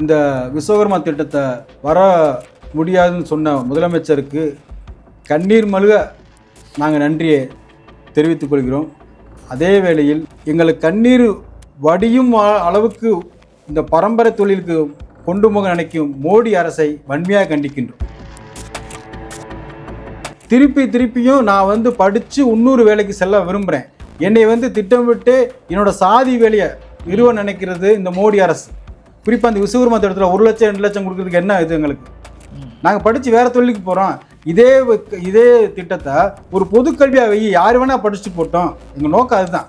இந்த விஸ்வகர்மா திட்டத்தை வர முடியாதுன்னு சொன்ன முதலமைச்சருக்கு கண்ணீர் மல்க நாங்கள் நன்றியை தெரிவித்துக் கொள்கிறோம். அதே வேளையில் எங்களுக்கு கண்ணீர் வடியும் அளவுக்கு இந்த பரம்பரை தொழிலுக்கு கொண்டு போக நினைக்கும் மோடி அரசை வன்மையாக கண்டிக்கின்றோம். திருப்பி திருப்பியும் நான் வந்து படித்து இன்னொரு வேலைக்கு செல்ல விரும்புகிறேன் என்னை வந்து திட்டமிட்டு என்னோட சாதி வேலையை நிறுவ நினைக்கிறது இந்த மோடி அரசு. குறிப்பாக அந்த விசுவர்மா திட்டத்தில் ஒரு லட்சம் ரெண்டு லட்சம் கொடுக்குறதுக்கு என்ன இது எங்களுக்கு? நாங்கள் படித்து வேறு தொழிலுக்கு போகிறோம் இதே இதே திட்டத்தை ஒரு பொது கல்வியாக வை யார் வேணால் படிச்சுட்டு போட்டோம். எங்கள் நோக்கம் அதுதான்.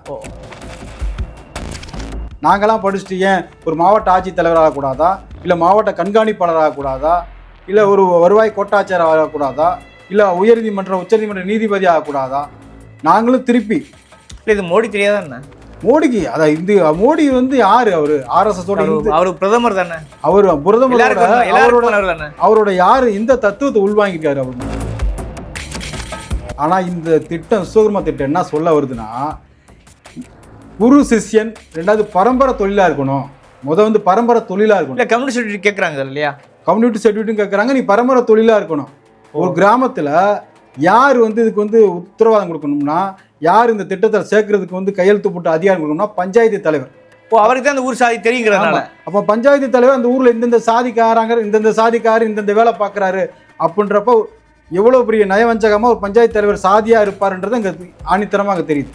நாங்களாம் படிச்சுட்டு ஏன் ஒரு மாவட்ட ஆட்சித்தலைவராக கூடாதா இல்லை மாவட்ட கண்காணிப்பாளராக கூடாதா இல்லை ஒரு வருவாய் கோட்டாட்சியர் ஆகக்கூடாதா? இல்லை உயர்நீதிமன்ற உச்சநீதிமன்ற நீதிபதி ஆகக்கூடாதா? நாங்களும் திருப்பி. இல்லை இது மோடி தெரியாதா என்ன? மோடிக்கு அதான் இந்த மோடி வந்து யாரு அவரு? ஆர்எஸ்எஸ் ஓட அவரு- அவரு பிரதமர் தானே? அவர் எல்லாருக்கும் அவரோட அவரோட யாரு இந்த தத்துவத்தை உள்வாங்கிட்டாரு அவர்? ஆனா இந்த திட்டம் விஸ்வகர்மா திட்டம் என்ன சொல்ல வருதுன்னா குரு சிஷ்யன் ரெண்டாவது பரம்பரை தொழிலா இருக்கணும். முத வந்து பரம்பரை தொழிலா இருக்கணும். இல்ல கம்யூனிஸ்ட் சர்டிஃபிகேட் இல்லையா? கம்யூனிட்டி சர்டிஃபிகேட்டும் கேட்குறாங்க நீ பரம்பரை தொழிலா இருக்கணும். ஒரு கிராமத்துல யார் வந்து இதுக்கு வந்து உத்தரவாதம் கொடுக்கணும்னா யார் இந்த திட்டத்தில் சேர்க்கறதுக்கு வந்து கையெழுத்து போட்டு அதிகாரம் கொடுக்கணும்னா பஞ்சாயத்து தலைவர். ஓ அவருக்கு தான் அந்த ஊர் சாதி தெரியுங்கிறதுனால. அப்போ பஞ்சாயத்து தலைவர் அந்த ஊர்ல இந்தந்த சாதிக்காரங்க இந்தந்த சாதிக்காரர் இந்தந்த வேலை பார்க்குறாரு அப்படின்றப்போ எவ்வளோ பெரிய நயவஞ்சகமாக ஒரு பஞ்சாயத்து தலைவர் சாதியாக இருப்பாருன்றது அங்கே ஆணித்தரமாக அங்கே தெரியுது.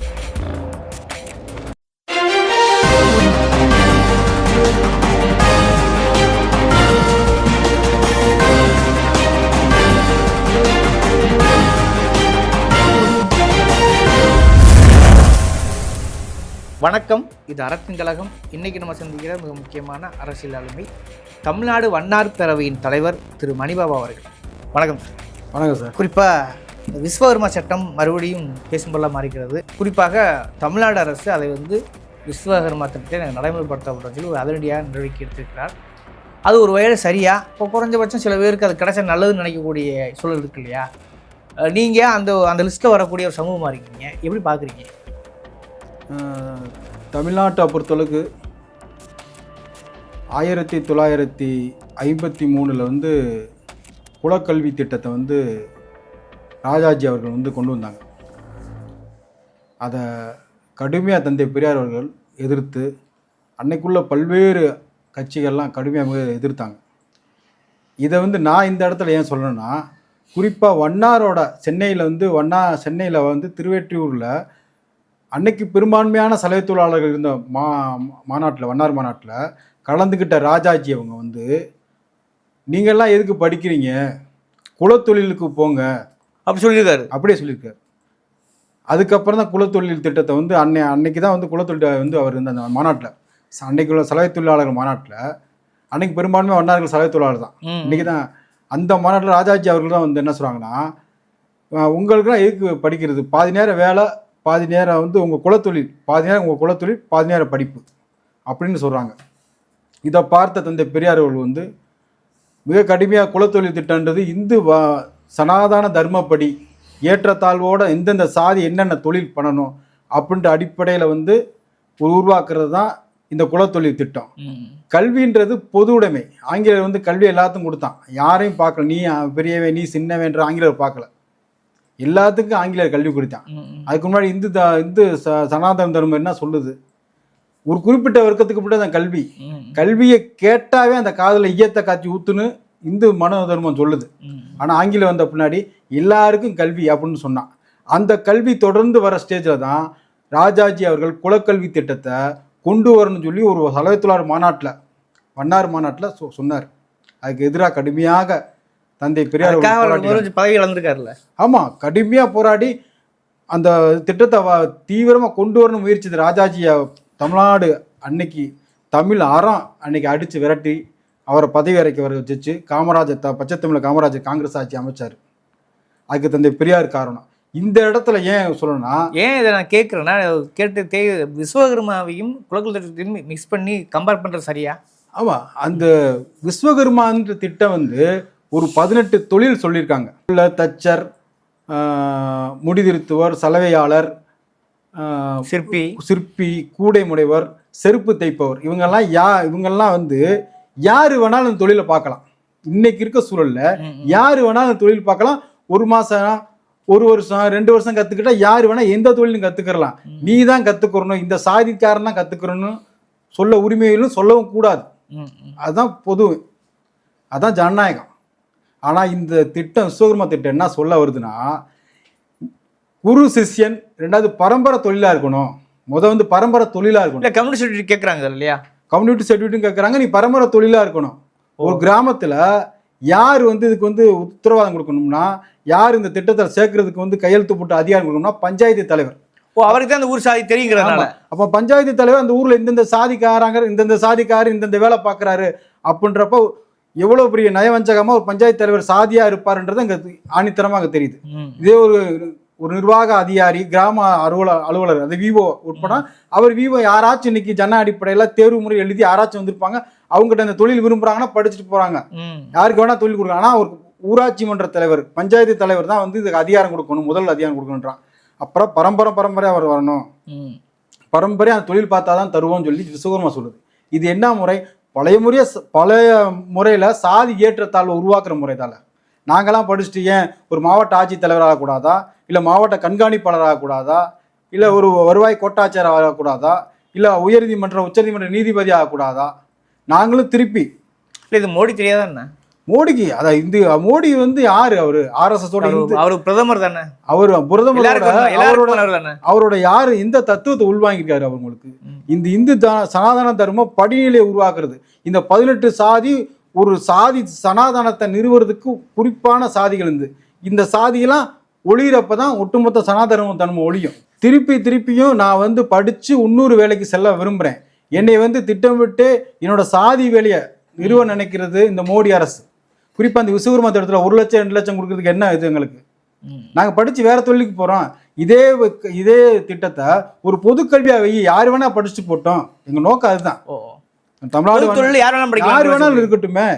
வணக்கம். இது அறத்தின் கழகம். இன்னைக்கு நம்ம சந்திக்கிற மிக முக்கியமான அரசியல் ஆளுமை தமிழ்நாடு வண்ணார் பேரவையின் தலைவர் திரு மணிபாபா அவர்கள். வணக்கம் சார். வணக்கம் சார். குறிப்பாக விஸ்வகர்மா சட்டம் மறுபடியும் பேசும்பொருளாக மாறிக்கிறது. குறிப்பாக தமிழ்நாடு அரசு அதை வந்து விஸ்வகர்மா திட்டத்தை நடைமுறைப்படுத்தப்பட்ட சொல்லி ஒரு அதிரடியாக நடவடிக்கை எடுத்திருக்கிறார். அது ஒரு வகையில் சரியா? இப்போ குறைஞ்சபட்சம் சில பேருக்கு அது கிடைச்சா நல்லதுன்னு நினைக்கக்கூடிய சூழல் இருக்கு இல்லையா? நீங்கள் அந்த அந்த லிஸ்ட்டில் வரக்கூடிய ஒரு சமூகமாக இருக்கீங்க. எப்படி பார்க்குறீங்க தமிழ்நாட்டை பொறுத்தளவுக்கு ஆயிரத்தி தொள்ளாயிரத்தி ஐம்பத்தி மூணில் வந்து குலக்கல்வி திட்டத்தை வந்து ராஜாஜி அவர்கள் வந்து கொண்டு வந்தாங்க. அதை கடுமையாக தந்தை பெரியார் அவர்கள் எதிர்த்து அன்னைக்குள்ள பல்வேறு கட்சிகள்லாம் கடுமையாக எதிர்த்தாங்க. இதை வந்து நான் இந்த இடத்துல ஏன் சொல்லணும்னா குறிப்பாக வண்ணாரோட சென்னையில் வந்து வண்ணா சென்னையில் வந்து திருவெற்றியூரில் அன்னைக்கு பெரும்பான்மையான சலவை தொழிலாளர்கள் இருந்த மா மாநாட்டில் வண்ணார் மாநாட்டில் கலந்துக்கிட்ட ராஜாஜி அவங்க வந்து நீங்கள்லாம் எதுக்கு படிக்கிறீங்க? குலத்தொழிலுக்கு போங்க. அப்படி சொல்லியிருக்காரு. அப்படியே சொல்லியிருக்காரு. அதுக்கப்புறம் தான் குலத்தொழில் திட்டத்தை வந்து அன்னை அன்னைக்கு தான் வந்து குலத்தொழில் வந்து அவர் இருந்த அந்த மாநாட்டில் அன்னைக்கு உள்ள சலவை தொழிலாளர்கள் மாநாட்டில் அன்னைக்கு பெரும்பான்மை வண்ணார்கள் சலவை தொழிலாளர் தான். இன்னைக்கு தான் அந்த மாநாட்டில் ராஜாஜி அவர்கள் தான் வந்து என்ன சொல்கிறாங்கன்னா உங்களுக்குலாம் எதுக்கு படிக்கிறது? பாதி நேரம் வேலை பாதி நேரம் வந்து உங்கள் குலத்தொழில் பாதி நேரம் உங்கள் குலத்தொழில் பாதி நேரம் படிப்பு அப்படின்னு சொல்கிறாங்க இதை பார்த்த தந்தை பெரியார் அவர்கள் வந்து மிக கடுமையாக குலத்தொழில் திட்டன்றது இந்து வா சனாதன தர்மப்படி ஏற்றத்தாழ்வோட எந்தெந்த சாதி என்னென்ன தொழில் பண்ணணும் அப்படின்ற அடிப்படையில் வந்து உருவாக்குறது தான் இந்த குலத்தொழில் திட்டம். கல்வின்றது பொது உடைமை. ஆங்கிலேயர் வந்து கல்வி எல்லாத்துக்கும் கொடுத்தான். யாரையும் பார்க்கல. நீ பெரியவன் நீ சின்னவன்ற ஆங்கிலேயர் பார்க்கல. எல்லாத்துக்கும் ஆங்கிலேயர் கல்வி கொடுத்தான். அதுக்கு முன்னாடி இந்து த இந்து ச சனாதன தர்மம் என்ன சொல்லுது? ஒரு குறிப்பிட்ட வர்க்கத்துக்கு மட்டும் தான் கல்வி. கல்வியை கேட்டாவே அந்த காதில் ஈயத்தை காய்ச்சி ஊத்துன்னு இந்து மனோ தர்மம் சொல்லுது. ஆனால் ஆங்கிலம் வந்த பின்னாடி எல்லாருக்கும் கல்வி அப்படின்னு சொன்னான். அந்த கல்வி தொடர்ந்து வர ஸ்டேஜில் தான் ராஜாஜி அவர்கள் குலக்கல்வி திட்டத்தை கொண்டு வரணும்னு சொல்லி ஒரு சலவைத்தொழிலாளர் மாநாட்டில். வண்ணார் மாநாட்டில் சொ சொன்னார். அதுக்கு எதிராக கடுமையாக தந்தை பெரியார் பதவி இழந்திருக்காருல்ல. ஆமாம் கடுமையாக போராடி அந்த திட்டத்தை வ- தீவிரமா கொண்டு வரணும் முயற்சிது ராஜாஜியை தமிழ்நாடு அன்னைக்கு தமிழ் அறம் அன்னைக்கு அடித்து விரட்டி அவரை பதவி இறக்கி வர வச்சு காமராஜர் த பச்சை தமிழ் காமராஜர் காங்கிரஸ் ஆட்சி அமைச்சார். அதுக்கு தந்தை பெரியார் காரணம். இந்த இடத்துல ஏன் சொல்லணும்னா ஏன் இதை நான் கேட்குறேன்னா கேட்டு தே விஸ்வகர்மாவையும் குலகுல திட்டத்தையும் மிக்ஸ் பண்ணி கம்பேர் பண்ணுறது சரியா? ஆமாம் அந்த விஸ்வகர்மான்ற திட்டம் வந்து ஒரு பதினெட்டு தொழில் சொல்லியிருக்காங்க. உள்ள தச்சர் முடிதிருத்துவர் சலவையாளர் சிற்பி. சிற்பி கூடை முடைவர் செருப்பு தைப்பவர். இவங்கெல்லாம் யா இவங்கெல்லாம் வந்து யாரு வேணாலும் இந்த தொழிலை பார்க்கலாம். இன்னைக்கு இருக்க சூழல்ல. யாரு வேணாலும் இந்த தொழில் பார்க்கலாம். ஒரு மாசம் ஒரு வருஷம் ரெண்டு வருஷம் கத்துக்கிட்டா யாரு வேணா எந்த தொழிலும் கத்துக்கிறலாம். நீ தான் கத்துக்கிறணும். இந்த சாதிக்காரன் தான் கத்துக்கிறணும் சொல்ல உரிமையிலும் சொல்லவும் கூடாது. அதுதான் பொது அதான் ஜனநாயகம். ஆனா இந்த திட்டம் விஸ்வகர்மா திட்டம் என்ன சொல்ல வருதுன்னா குரு சிஷ்யன் ரெண்டாவது பரம்பரை தொழிலா இருக்கணும். முத வந்து பரம்பரை தொழிலா இருக்கணும். இல்ல கம்யூனிஸ்ட் சர்டிஃபிகேட் கேட்குறாங்க இல்லையா? கம்யூனிட்டி சர்டிஃபிகேட்டும் கேட்குறாங்க நீ பரம்பரை தொழிலா இருக்கணும். ஒரு கிராமத்துல யார் வந்து இதுக்கு வந்து உத்தரவாதம் கொடுக்கணும்னா யார் இந்த திட்டத்தில் சேர்க்கறதுக்கு வந்து கையெழுத்து போட்டு அதிகாரம் கொடுக்கணும்னா பஞ்சாயத்து தலைவர். ஓ அவருக்கு தான் அந்த ஊர் சாதி தெரியுங்கிறதுனால. அப்போ பஞ்சாயத்து தலைவர் அந்த ஊர்ல இந்தந்த சாதிக்காரங்க இந்தந்த சாதிக்காரர் இந்தந்த வேலை பார்க்குறாரு அப்படின்றப்போ எவ்வளோ பெரிய நயவஞ்சகமா ஒரு பஞ்சாயத்து தலைவர் சாதியா இருப்பாருன்றது அங்கே ஆணித்தரமாக அங்கே தெரியுது. இதே ஒரு ஒரு நிர்வாக அதிகாரி கிராம அலுவலர் அலுவலர் அது விவோ உட்பட அவர் விவோ யாராச்சும் இன்னைக்கு ஜன அடிப்படையில் தேர்வு முறை எழுதி யாராச்சும் வந்திருப்பாங்க அவங்ககிட்ட அந்த தொழில் விரும்புறாங்கன்னா படிச்சுட்டு போறாங்க. யாருக்கு வேணா தொழில் கொடுக்கலாம். ஆனால் ஒரு ஊராட்சி மன்ற தலைவர் பஞ்சாயத்து தலைவர் தான் வந்து இதுக்கு அதிகாரம் கொடுக்கணும் முதல் அதிகாரம் கொடுக்கணுன்றான். அப்புறம் பரம்பரை பரம்பரையாக அவர் வரணும். ம். பரம்பரையாக அந்த தொழில் பார்த்தா தான் தருவோம்னு சொல்லி விசுவகர்மா சொல்லுது. இது என்ன முறை? பழைய முறைய பழைய முறையில் சாதி ஏற்றத்தாழ்வை உருவாக்குற முறை தானே நாங்களாம் படிச்சுட்டு ஏன் ஒரு மாவட்ட ஆட்சித்தலைவர் ஆகக்கூடாதா இல்லை மாவட்ட கண்காணிப்பாளர் ஆகக்கூடாதா இல்லை ஒரு வருவாய் கோட்டாட்சியர் ஆகக்கூடாதா? இல்லை உயர்நீதிமன்ற உச்சநீதிமன்ற நீதிபதி ஆகக்கூடாதா நாங்களும் திருப்பி. இல்லை இது மோடி தெரியாதா என்ன? மோடிக்கு அதான் இந்த மோடி வந்து யாரு அவரு? ஆர்எஸ்எஸோட அவரு- அவரு பிரதமர் தானே? அவர் எல்லாருக்கும் அவரோட அவரோட யாரு இந்த தத்துவத்தை உள்வாங்கியிருக்காரு அவங்களுக்கு. இந்த இந்து த- சனாதன தர்மம் படிநிலையை உருவாக்குறது. இந்த பதினெட்டு சாதி ஒரு சாதி சனாதனத்தை நிறுவுறதுக்கு குறிப்பான சாதிகள் இருந்து இந்த சாதியெல்லாம் ஒளியிறப்ப தான் ஒட்டுமொத்த சனாதன தர்மம் ஒழியும் திருப்பி திருப்பியும் நான் வந்து படிச்சு இன்னொரு வேலைக்கு செல்ல விரும்புறேன். என்னை வந்து திட்டமிட்டு என்னோட சாதி வேலையை நிறுவ நினைக்கிறது இந்த மோடி அரசு. குறிப்பா இந்த விசுவர்மா இடத்துல ஒரு லட்சம் ரெண்டு லட்சம் கொடுக்கறதுக்கு என்ன இது எங்களுக்கு. நாங்கள் படித்து வேற தொழிலுக்கு போகிறோம் இதே இதே திட்டத்தை ஒரு பொதுக்கல்வியாக வை யார் வேணா படிச்சுட்டு போட்டோம். எங்கள் நோக்கம் அதுதான். தமிழ்நாடு தொழில் யார் வேணாலும் யார் வேணாலும் இருக்கட்டுமே.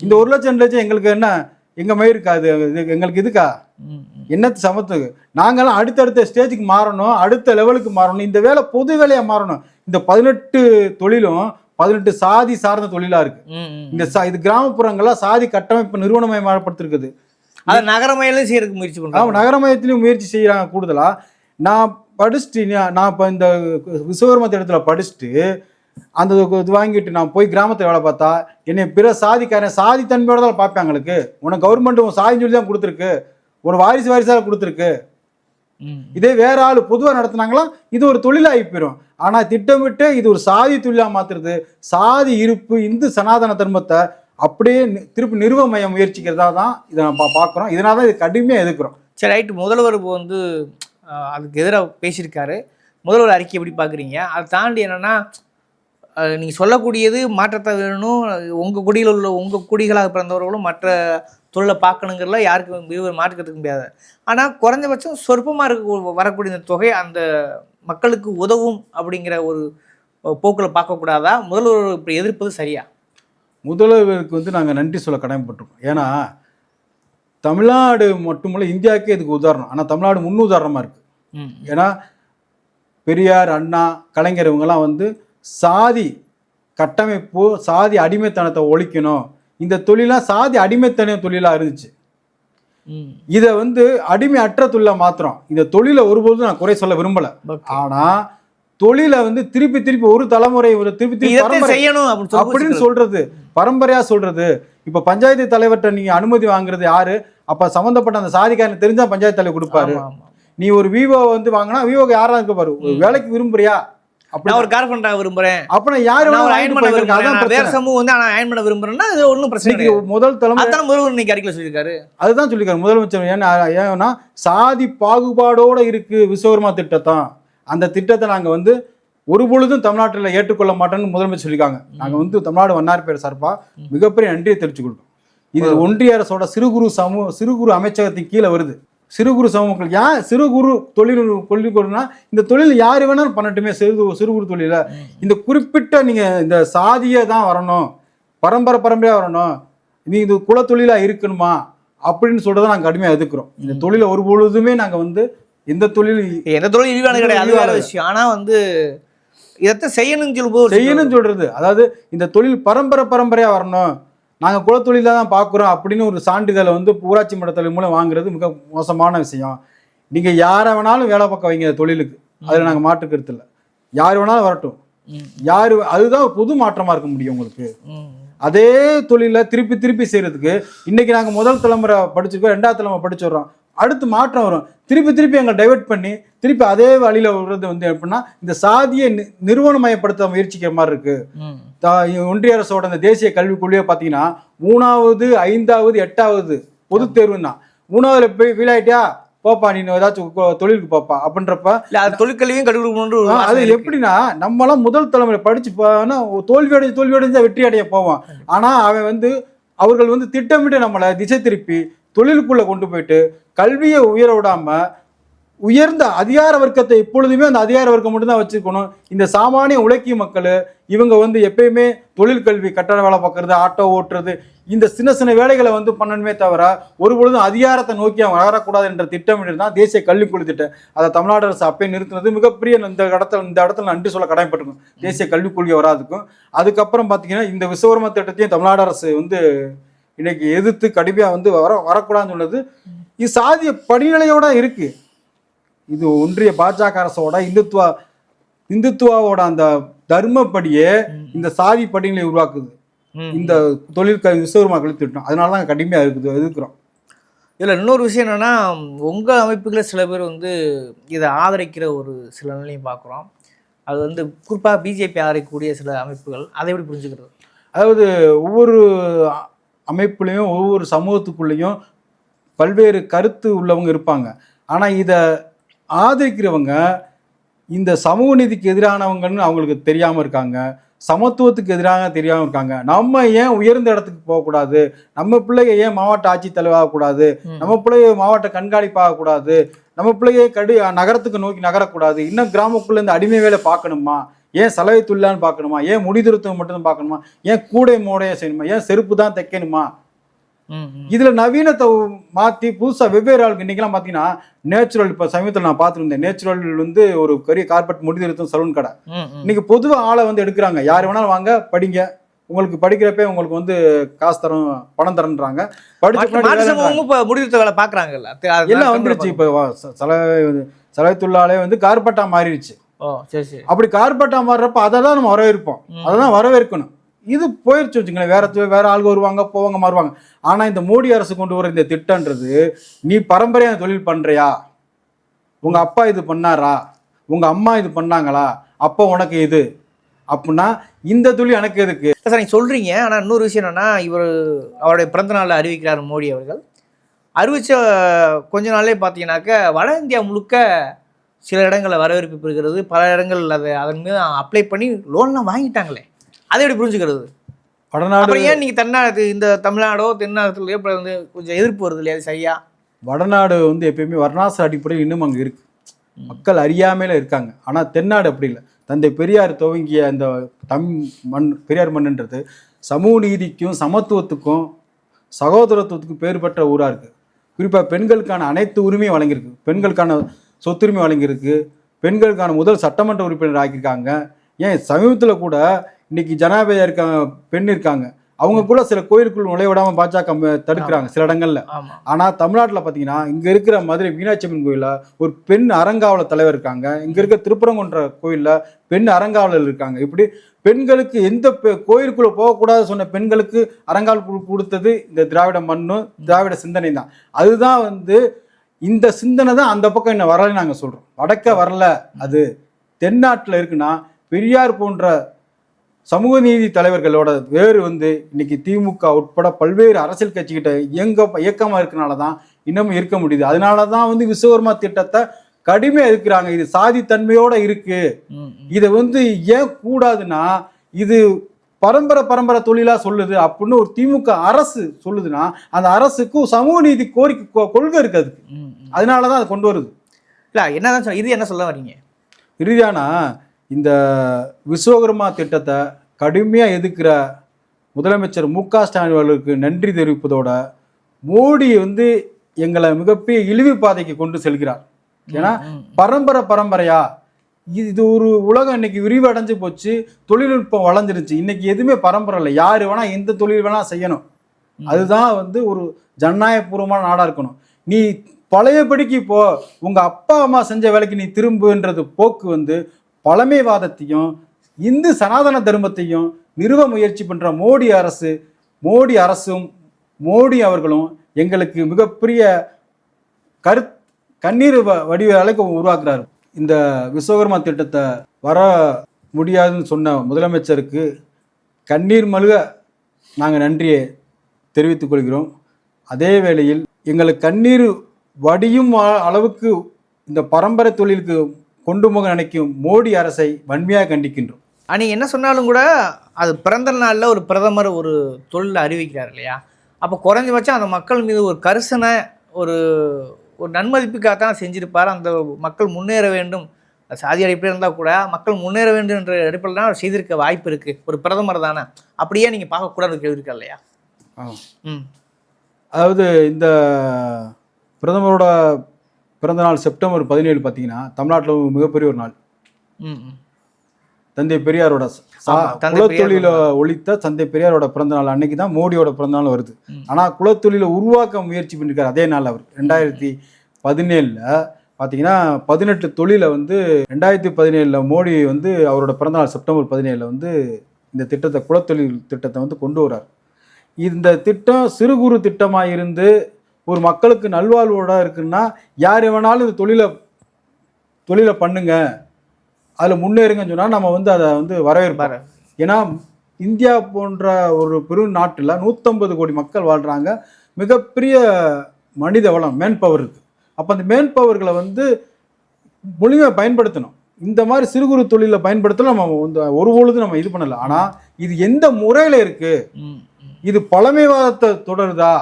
இந்த ஒரு லட்சம் ரெண்டு லட்சம் எங்களுக்கு என்ன? எங்கள் மயிருக்கா அது இது எங்களுக்கு இதுக்கா. என்னத்து சமத்துக்கு நாங்களாம் அடுத்தடுத்த ஸ்டேஜுக்கு மாறணும் அடுத்த லெவலுக்கு மாறணும் இந்த வேலை பொது வேலையாக மாறணும். இந்த பதினெட்டு தொழிலும் பதினெட்டு சாதி சார்ந்த தொழிலாக இருக்கு. இந்த இது கிராமப்புறங்கள்லாம் சாதி கட்டமைப்பு நிறுவனமயப்படுத்திருக்குது அதை நகரமையிலும் செய்யறதுக்கு முயற்சி அவங்க பண்றாங்க நகரமயத்திலையும் முயற்சி செய்கிறாங்க கூடுதலாக நான் படிச்சுட்டு நான் இப்போ இந்த விசுவகர்ம இடத்துல படிச்சுட்டு அந்த இது வாங்கிட்டு நான் போய் கிராமத்தில் வேலை பார்த்தா என்னை பிற சாதிக்காரன் சாதி தன்மையோட தான் பார்ப்பேன் எங்களுக்கு. உனக்கு கவர்மெண்ட் உன் சாதி சொல்லி தான் கொடுத்துருக்கு. ஒரு வாரிசு வாரிசாக கொடுத்துருக்கு. இதே வேற ஆள் பொதுவாக நடத்துனாங்களா? இது ஒரு தொழிலாகி போயிடும் ஆனால் திட்டமிட்டு இது ஒரு சாதி தொழிலாக மாத்துறது சாதி இருப்பு இந்து சனாதன தர்மத்தை அப்படியே திருப்பி நிறுவமய முயற்சிக்கிறதா தான் இதை நம்ம பார்க்குறோம் இதனால தான் இது கடுமையாக எதிர்க்கிறோம். சரி ரைட்டு. முதல்வர் இப்போ வந்து அதுக்கு எதிராக பேசியிருக்காரு. முதல்வர் அறிக்கை எப்படி பார்க்குறீங்க அதை தாண்டி என்னன்னா நீங்கள் சொல்லக்கூடியது மாற்றத்தை வேணும். உங்கள் குடியில் உள்ள உங்கள் குடிகளாக பிறந்தவர்களும் மற்ற தொழிலை பார்க்கணுங்கிறல யாருக்கும் இருவர் மாற்றுக்கிறதுக்கு முடியாது. ஆனால் குறைஞ்சபட்சம் சொற்பமாக இருக்க வரக்கூடிய இந்த தொகை அந்த மக்களுக்கு உதவும் அப்படிங்கிற ஒரு போக்கில் பார்க்கக்கூடாதா? முதல்வர் இப்படி எதிர்ப்பது சரியா? முதல்வருக்கு வந்து நாங்கள் நன்றி சொல்ல கடமைப்பட்டிருக்கோம். ஏன்னா தமிழ்நாடு மட்டுமல்ல இந்தியாவுக்கே இதுக்கு உதாரணம். ஆனால் தமிழ்நாடு முன்னுதாரணமாக இருக்குது ம். ஏன்னா பெரியார் அண்ணா கலைஞர் இவங்கெல்லாம் வந்து சாதி கட்டமைப்பு சாதி அடிமைத்தனத்தை ஒழிக்கணும். இந்த தொழிலாம் சாதி அடிமைத்தன தொழிலாக இருந்துச்சு. இதை வந்து அடிமை அற்ற தொழிலை மாத்திரம் இந்த தொழிலை ஒருபோதும் நான் குறை சொல்ல விரும்பலை. ஆனால் தொழிலை வந்து திருப்பி திருப்பி ஒரு தலைமுறை ஒரு திருப்பி திருப்பி செய்யணும் அப்படின்னு சொல்றது. பரம்பரையா சொல்றது. இப்ப பஞ்சாயத்து தலைவர்கிட்ட நீங்க அனுமதி வாங்குறது யாரு? அப்ப சம்பந்தப்பட்ட அந்த சாதிக்காரன் தெரிஞ்சா பஞ்சாயத்து தலைவர் கொடுப்பாரு. நீ ஒரு விவோ வந்து வாங்கினா விவோக்கு யாரா இருக்க பாரு? வேலைக்கு விரும்புறியா? நான் ஒரு கார்பெண்டரா விரும்புறேன். அப்ப நான் ஒரு அயன் பண்ண. விரும்புறேன். நான் வேற. சமூகம் வந்து ஆனா அயன் பண்ண விரும்புறேன்னா அது ஒன்றும் பிரச்சனை முதல் தலைமுறை அதான் முதல்வர் இன்னைக்கு அறிக்கையில் சொல்லியிருக்காரு. அதுதான் சொல்லிருக்காரு முதலமைச்சர். ஏன்னா ஏன்னா சாதி பாகுபாடோட இருக்கு விஸ்வகர்மா திட்டத்தான். அந்த திட்டத்தை நாங்க வந்து ஒரு பொழுதும் தமிழ்நாட்டில் ஏற்றுக்கொள்ள மாட்டோம்னு முதலமைச்சர் சொல்லியிருக்காங்க. நாங்க வந்து தமிழ்நாடு வண்ணார் பேர் சார்பா மிகப்பெரிய நன்றியை தெரிவிச்சு கொடுத்தோம் இது ஒன்றிய அரசோட சிறு குறு சமூக சிறு குறு அமைச்சகத்தின் கீழே வருது. சிறு குறு சமூகங்கள் ஏன் சிறு குறு தொழில் கொடுனா இந்த தொழில் யார் வேணாலும் பண்ணட்டுமே சிறு சிறு குறு தொழில. இந்த குறிப்பிட்ட நீங்க இந்த சாதியை தான் வரணும் பரம்பரை பரம்பரையா வரணும் நீ இது குலத்தொழிலா இருக்கணுமா அப்படின்னு சொல்றதை நாங்க கடுமையா எதிர்க்கிறோம். இந்த தொழிலை ஒரு பொழுதுமே நாங்க வந்து எந்த தொழில் எந்த தொழில் இழிவானது கிடையாது. வேற. விஷயம். ஆனா வந்து இதைத்தான் செய்யணும்னு சொல்லும்போது செய்யணும்னு சொல்றது. அதாவது இந்த தொழில் பரம்பரை பரம்பரையா வரணும் நாங்க குலத்தொழில தான் பார்க்குறோம் அப்படின்னு ஒரு சான்றிதழை வந்து ஊராட்சி மன்ற மூலம் வாங்குறது மிக மோசமான விஷயம். நீங்க யாரை வேணாலும் வேலை பார்க்க வைங்க தொழிலுக்கு. அதுல நாங்க மாற்று கருத்து இல்லை. யார் வேணாலும் வரட்டும். யாரு அதுதான் புது மாற்றமா இருக்க முடியும் உங்களுக்கு. அதே தொழிலை திருப்பி திருப்பி செய்யறதுக்கு இன்னைக்கு நாங்க முதல் தலைமுறை படிச்சிருக்கோம் ரெண்டாவது தலைமுறை படிச்சிடுறோம். அடுத்து மாற்றம் வரும். திருப்பி திருப்பி எங்களை டைவர்ட் பண்ணி திருப்பி அதே வழியில வர்றது வந்து எப்படின்னா இந்த சாதியை நிறுவனமயப்படுத்த முயற்சிக்கிற மாதிரி இருக்கு. ஒன்றிய அரசோட இந்த தேசிய கல்விக் கொள்கையை பார்த்தீங்கன்னா மூணாவது ஐந்தாவது எட்டாவது பொது தேர்வுன்னா மூணாவதுல போய் ஃபீல் ஆயிட்டியா போப்பா நீ ஏதாச்சும் தொழிலுக்கு போப்பா. அப்படின்றப்ப தொழிற்கல்வியும் ஆ, அது. எப்படின்னா நம்மளாம் முதல் தலைமுறை படிச்சு போனா தோல்வி அடைஞ்சு தோல்வி அடைஞ்சு வெற்றி அடைய போவான் ஆனா அவன் வந்து அவர்கள் வந்து திட்டமிட்டு நம்மளை திசை திருப்பி தொழிலுக்குள்ள கொண்டு போயிட்டு கல்வியை உயர விடாம உயர்ந்த அதிகார வர்க்கத்தை எப்பொழுதுமே அந்த அதிகார வர்க்கம் மட்டும்தான் வச்சிருக்கணும் இந்த சாமானிய உழைக்கி மக்கள் இவங்க வந்து எப்பயுமே தொழில் கல்வி கட்டட வேலை பார்க்கறது ஆட்டோ ஓட்டுறது இந்த சின்ன சின்ன வேலைகளை வந்து பண்ணணுமே தவிர ஒரு பொழுதும் அதிகாரத்தை நோக்கி அவங்க வளரக்கூடாது என்ற திட்டமிட்டு தான் தேசிய கல்விக்குழு திட்டம். அதை தமிழ்நாடு அரசு அப்பயே நிறுத்தினது. மிகப்பெரிய இந்த இடத்துல இந்த இடத்துல நன்றி சொல்ல கடமைப்பட்டிருக்கும். தேசிய கல்விக் கொள்கை வராதுக்கும். அதுக்கப்புறம் பார்த்தீங்கன்னா இந்த விஸ்வகர்ம திட்டத்தையும் தமிழ்நாடு அரசு வந்து இன்னைக்கு எதிர்த்து கடுமையாக வந்து வர வரக்கூடாதுன்னு சொன்னது இது சாதிய படிநிலையோட இருக்கு. இது ஒன்றிய பாஜக அரசோட இந்துத்துவா இந்துத்துவாவோட அந்த தர்மப்படியே இந்த சாதி படிநிலை உருவாக்குது. இந்த தொழில் விஸ்வகர்மா கல்வி திட்டம் அதனால தான் கடுமையாக இருக்குது எதிர்க்கிறோம். இதுல இன்னொரு விஷயம் என்னன்னா உங்க அமைப்புகளை சில பேர் வந்து இதை ஆதரிக்கிற ஒரு சில நிலையும் பார்க்குறோம். அது வந்து குறிப்பாக பிஜேபி ஆதரிக்கக்கூடிய சில அமைப்புகள் அதை எப்படி புரிஞ்சுக்கிறது? அதாவது ஒவ்வொரு அமைப்புலேயும் ஒவ்வொரு சமூகத்துக்குள்ளேயும் பல்வேறு கருத்து உள்ளவங்க இருப்பாங்க. ஆனால் இதை ஆதரிக்கிறவங்க இந்த சமூக நீதிக்கு எதிரானவங்கன்னு அவங்களுக்கு தெரியாமல் இருக்காங்க. சமத்துவத்துக்கு எதிராக தெரியாமல் இருக்காங்க. நம்ம ஏன் உயர்ந்த இடத்துக்கு போகக்கூடாது? நம்ம பிள்ளைங்க ஏன் மாவட்ட ஆட்சித்தலைவர் ஆகக்கூடாது? நம்ம பிள்ளைய மாவட்ட கண்காணிப்பு ஆகக்கூடாது? நம்ம பிள்ளைய கடு நகரத்துக்கு நோக்கி நகரக்கூடாது? இன்னும் கிராமக்குள்ள இந்த அடிமை வேலை பார்க்கணுமா? ஏன் சலவை துள்ளான்னு பார்க்கணுமா? ஏன் முடிதிருத்தம் மட்டும் பார்க்கணுமா? ஏன் கூடை மோடைய செய்யணுமா? ஏன் செருப்பு தான் தைக்கணுமா. இதுல நவீனத்தை மாத்தி புதுசா வெவ்வேறு ஆளுக்கு இன்னைக்கெல்லாம் பாத்தீங்கன்னா நேச்சுரல் இப்ப சமீபத்தில் நான் பார்த்துருந்தேன். நேச்சுரல் வந்து ஒரு பெரிய கார்பெட் முடிதிருத்தம் சலூன் கடை. இன்னைக்கு பொதுவா ஆளை வந்து எடுக்கிறாங்க. யார் வேணாலும் வாங்க படிங்க. உங்களுக்கு படிக்கிறப்ப உங்களுக்கு வந்து காசு தரோம் பணம் தரேன்றாங்க. வேலை பார்க்குறாங்கல்ல? எல்லாம் வந்துருச்சு இப்போ சலவை சலவை தொழிலாளே வந்து கார்பெட்டா மாறிடுச்சு. அப்படி கார்பெட்டா மாறுறப்ப அதை தான் நம்ம வரவேற்போம். அதை தான் வரவேற்கணும். இது போயிருச்சு வச்சுங்களேன் வேற வேற ஆளுங்க வருவாங்க போவாங்க மாறுவாங்க. ஆனா இந்த மோடி அரசு கொண்டு வர இந்த திட்டம்ன்றது நீ பரம்பரையா தொழில் பண்றியா? உங்க அப்பா இது பண்ணாரா? உங்க அம்மா இது பண்ணாங்களா? அப்போ உனக்கு இது அப்படின்னா இந்த தொழில் எனக்கு எதுக்கு? சார் நீங்கள் சொல்கிறீங்க ஆனால் இன்னொரு விஷயம் என்னன்னா இவர் அவருடைய பிறந்த நாளை அறிவிக்கிறார் மோடி அவர்கள். அறிவித்த கொஞ்ச நாளே பார்த்தீங்கன்னாக்க வட இந்தியா முழுக்க சில இடங்களில் வரவேற்பு பெறுகிறது பல இடங்கள் அதை அதன் மீது அப்ளை பண்ணி லோன்லாம் வாங்கிட்டாங்களே. அதை எப்படி புரிஞ்சுக்கிறது? வடநாடு ஏன் நீங்கள் தென்னாடு இந்த தமிழ்நாடோ தென்னாடுலையோ இப்போ வந்து கொஞ்சம் எதிர்ப்பு வருது இல்லையா? சரியா? வடநாடு வந்து எப்பயுமே வர்ணாச அடிப்படையில் இன்னும் அங்கே இருக்கு. மக்கள் அறியாமையில இருக்காங்க. ஆனா தென்னாடு அப்படி இல்லை. தந்தை பெரியார் துவங்கிய அந்த தம் மண் பெரியார் மண்ணுன்றது சமூக நீதிக்கும் சமத்துவத்துக்கும் சகோதரத்துவத்துக்கும் பேர் பெற்ற ஊரா இருக்கு. குறிப்பா பெண்களுக்கான அனைத்து உரிமையும் வழங்கியிருக்கு. பெண்களுக்கான சொத்துரிமை வழங்கியிருக்கு. பெண்களுக்கான முதல் சட்டமன்ற உறுப்பினர் ஆக்கியிருக்காங்க. ஏன் சமீபத்தில் கூட இன்னைக்கு ஜனாதிபதியா இருக்காங்க பெண் இருக்காங்க. அவங்க கூட சில கோயிலுக்குள் நுழைய விடாம பாஜக தடுக்கிறாங்க சில இடங்கள்ல. ஆமாம் ஆனா தமிழ்நாட்டுல பாத்தீங்கன்னா இங்க இருக்கிற மதுரை மீனாட்சி அம்மன் கோயில்ல ஒரு பெண் அறங்காவலர் தலைவர் இருக்காங்க. இங்க இருக்க திருப்பரங்குன்ற கோயில்ல பெண் அறங்காவலர் இருக்காங்க. இப்படி பெண்களுக்கு எந்த கோயிலுக்குள்ள போகக்கூடாது சொன்ன பெண்களுக்கு அறங்காவல் கொடுத்தது இந்த திராவிட மண்ணும் திராவிட சிந்தனை தான் அதுதான் வந்து இந்த சிந்தனை தான் அந்த பக்கம் என்ன வரலன்னு நாங்க சொல்றோம். வடக்க வரல அது தென்னாட்டுல இருக்குன்னா பெரியார் போன்ற சமூக நீதி தலைவர்களோட வேறு வந்து இன்னைக்கு திமுக உட்பட பல்வேறு அரசியல் கட்சிகிட்ட இயங்க இயக்கமா இருக்கனால தான் இன்னமும் இருக்க முடியுது. அதனால தான் வந்து விஸ்வகர்மா திட்டத்தை கடுமையா இருக்கிறாங்க இது சாதி தன்மையோட இருக்கு. இதை வந்து ஏன் கூடாதுன்னா இது பரம்பரை பரம்பரை தொழிலா சொல்லுது அப்படின்னு ஒரு திமுக அரசு சொல்லுதுன்னா அந்த அரசுக்கும் சமூக நீதி கோரிக்கை கொள்கை இருக்கு அதுக்கு. அதனால தான் அது கொண்டு வருது இல்லை என்னதான் சொல்ல இது என்ன சொல்ல வரீங்க இறுதியானா இந்த விஸ்வகர்மா திட்டத்தை கடுமையாக எதிர்க்கிற முதலமைச்சர் மு க ஸ்டாலின் அவர்களுக்கு நன்றி தெரிவிப்பதோட மோடி வந்து எங்களை மிகப்பெரிய இழிவு பாதைக்கு கொண்டு செல்கிறார் ஏன்னா. பரம்பரை பரம்பரையா இது ஒரு உலகம் இன்னைக்கு விரிவடைஞ்சு போச்சு தொழில்நுட்பம் வளர்ந்துருச்சு. இன்னைக்கு எதுவுமே பரம்பரை இல்லை. யார் வேணா எந்த தொழில் வேணா செய்யணும். அதுதான் வந்து ஒரு ஜனநாயகபூர்வமான நாடா இருக்கணும். நீ பழையபடிக்கு இப்போ உங்க அப்பா அம்மா செஞ்ச வேலைக்கு நீ திரும்புன்றது போக்கு வந்து பழமைவாதத்தையும் இந்து சனாதன தர்மத்தையும் நிறுவ முயற்சி பண்ற மோடி அரசு மோடி அரசும் மோடி அவர்களும் எங்களுக்கு மிகப்பெரிய கரு கண்ணீர் வ- வடிவ அளவுக்கு உருவாக்குறாரு. இந்த விஸ்வகர்மா திட்டத்தை வர முடியாதுன்னு சொன்ன முதலமைச்சருக்கு கண்ணீர் மல்க நாங்கள் நன்றியை தெரிவித்துக் கொள்கிறோம். அதே வேளையில் எங்களுக்கு கண்ணீர் வடியும் அளவுக்கு இந்த பரம்பரை தொழிலுக்கு கொண்டு போக நினைக்கும் மோடி அரசை வன்மையாக கண்டிக்கின்றோம். நீங்கள் என்ன சொன்னாலும் கூட அது பிறந்த நாளில் ஒரு பிரதமர் ஒரு தொழிலை அறிவிக்கிறார் இல்லையா? அப்போ குறைஞ்சபட்சம் அந்த மக்கள் மீது ஒரு கரிசனை ஒரு ஒரு நன்மதிப்புக்காக தான் செஞ்சிருப்பார். அந்த மக்கள் முன்னேற வேண்டும். சாதி அடிப்படையில் இருந்தால் கூட மக்கள் முன்னேற வேண்டும் என்ற அடிப்படையில் தான் அவர் செய்திருக்க வாய்ப்பு இருக்குது ஒரு பிரதமர் தானே. அப்படியே நீங்கள் பார்க்கக்கூடாது கேள்வி இருக்கா இல்லையா. ம். அதாவது இந்த பிரதமரோட பிறந்த நாள் செப்டம்பர் பதினேழு பார்த்தீங்கன்னா தமிழ்நாட்டில் மிகப்பெரிய ஒரு நாள். ம். தந்தை பெரியாரோட குலத்தொழில ஒழித்த தந்தை பெரியாரோட பிறந்த நாள் அன்னைக்கு தான் மோடியோட பிறந்த நாள் வருது. ம். ஆனா குலத்தொழிலை உருவாக்க முயற்சி பண்ணிருக்காரு அதே நாள் அவர். ரெண்டாயிரத்தி பதினேழுல பார்த்தீங்கன்னா பதினெட்டு தொழிலை வந்து ரெண்டாயிரத்தி பதினேழுல மோடி வந்து அவரோட பிறந்தநாள் செப்டம்பர் பதினேழுல வந்து இந்த திட்டத்தை குலத்தொழில் திட்டத்தை வந்து கொண்டு வரார் இந்த திட்டம் சிறு குறு திட்டமாக இருந்து ஒரு மக்களுக்கு நல்வாழ்வோட இருக்குன்னா யார் வேணாலும் இந்த தொழிலை தொழிலை பண்ணுங்க. அதில் முன்னேறுங்கன்னு சொன்னால் நம்ம வந்து அதை வந்து வரவேற்பார் பாரு ஏன்னா இந்தியா போன்ற ஒரு பெரும் நாட்டில் நூற்றம்பது கோடி மக்கள் வாழ்கிறாங்க மிகப்பெரிய மனித வளம் மேன் பவர் இருக்குது அப்போ அந்த மேன் பவர்களை வந்து முழுமையாக பயன்படுத்தணும். இந்த மாதிரி சிறு குறு தொழிலை பயன்படுத்தலாம் நம்ம வந்து ஒரு பொழுது நம்ம இது பண்ணல. ஆனால் இது எந்த முறையில் இருக்குது. இது பழமைவாதத்தை தொடருதா?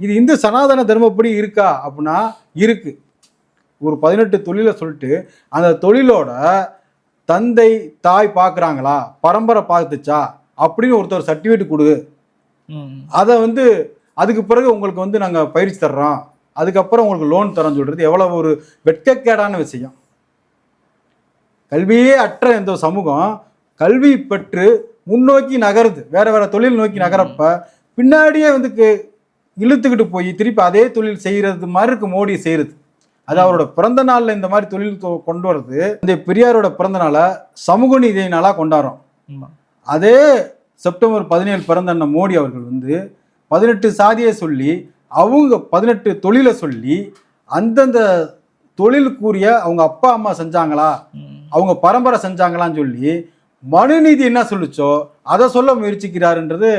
இது இந்து சனாதன தர்மப்படி இருக்கா? அப்படின்னா இருக்கு. ஒரு பதினெட்டு தொழிலை சொல்லிட்டு அந்த தொழிலோட தந்தை தாய் பார்க்குறாங்களா பரம்பரை பார்த்துச்சா அப்படின்னு ஒருத்தர் சர்டிஃபிகேட் கொடு. அதை வந்து அதுக்கு பிறகு உங்களுக்கு வந்து நாங்கள் பயிற்சி தர்றோம். அதுக்கப்புறம் உங்களுக்கு லோன் தரோம்னு சொல்கிறது எவ்வளோ ஒரு வெட்கக்கேடான விஷயம். கல்வியே அற்ற இந்த சமூகம். கல்வி பெற்று முன்னோக்கி நகருது. வேற வேற தொழில் நோக்கி நகரப்ப பின்னாடியே வந்து இழுத்துக்கிட்டு போய் திருப்பி அதே தொழில் செய்யறது மாதிரி இருக்கு மோடி செய்யறது. அது அவரோட பிறந்த நாள்ல இந்த மாதிரி தொழில் கொண்டு வர்றது இந்த பெரியாரோட பிறந்த நாளை சமூக நீதி நாளாக கொண்டாடுறோம். அதே செப்டம்பர் பதினேழு பிறந்த அண்ணன் மோடி அவர்கள் வந்து பதினெட்டு சாதியை சொல்லி அவங்க பதினெட்டு தொழிலை சொல்லி அந்தந்த தொழிலுக்குரிய அவங்க அப்பா அம்மா செஞ்சாங்களா. அவங்க பரம்பரை செஞ்சாங்களான்னு சொல்லி மனுநீதி என்ன சொல்லுச்சோ அதை சொல்ல முயற்சிக்கிறாருன்றது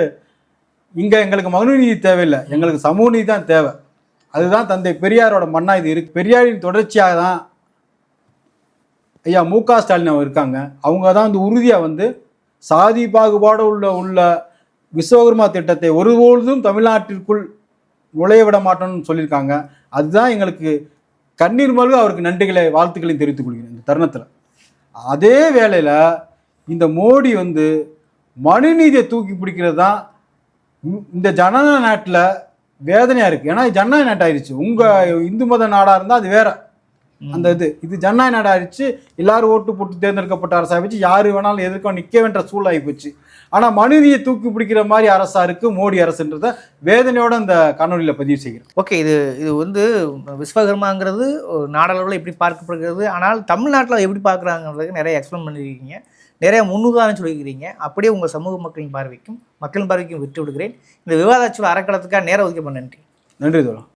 இங்க எங்களுக்கு மனுநீதி தேவையில்லை எங்களுக்கு சமூக நீதி தான் தேவை அதுதான் தந்தை பெரியாரோட மண்ணா இது இருக்கு. பெரியாரின் தொடர்ச்சியாக தான் ஐயா மு க ஸ்டாலின் அவர் இருக்காங்க. அவங்க தான் வந்து உறுதியாக வந்து சாதி பாகுபாடு உள்ள உள்ள விஸ்வகர்மா திட்டத்தை ஒருபொழுதும் தமிழ்நாட்டிற்குள் நுழைய விட மாட்டோம்னு சொல்லியிருக்காங்க. அதுதான் எங்களுக்கு கண்ணீர் மல்கு அவருக்கு நன்றிகளை வாழ்த்துக்களையும் தெரிவித்துக் கொள்கிறேன் இந்த தருணத்தில். அதே வேளையில் இந்த மோடி வந்து மனுநீதியை தூக்கி பிடிக்கிறது தான் இந்த- இந்த ஜனநாயக நாட்டில் வேதனையாக இருக்குது ஏன்னா ஜன்னாய் ஜனநாயக நாட்டு ஆயிடுச்சு. உங்கள் இந்து மத நாடாக இருந்தால் அது வேற. அந்த இது. இது ஜனநாயக நாடு ஆயிடுச்சு. எல்லாரும் ஓட்டு போட்டு தேர்ந்தெடுக்கப்பட்ட அரசாக போச்சு. யார் வேணாலும் எதிர்க்க நிற்க வேண்ட சூழல் போச்சு. ஆனால் மனுதியை தூக்கி பிடிக்கிற மாதிரி அரசாக இருக்குது மோடி அரசுன்றத வேதனையோட அந்த காணொலியில் பதிவு செய்கிறேன். ஓகே இது இது வந்து விஸ்வகர்மாங்கிறது நாடளவில் எப்படி பார்க்கப்படுகிறது ஆனால் தமிழ்நாட்டில் எப்படி பார்க்குறாங்கிறதுக்கு நிறைய எக்ஸ்பிளைன் பண்ணியிருக்கீங்க. நிறைய முன்னுதாரணம் சொல்லியிருக்கிறீங்க. அப்படியே உங்கள் சமூக மக்களின் பார்வைக்கும் மக்களின் பார்வைக்கும் விட்டு விடுகிறேன் இந்த விவாதாச்சுவல் அறக்கலத்துக்காக நேரம் ஒதுக்கப்பட நன்றி. நன்றி தோழா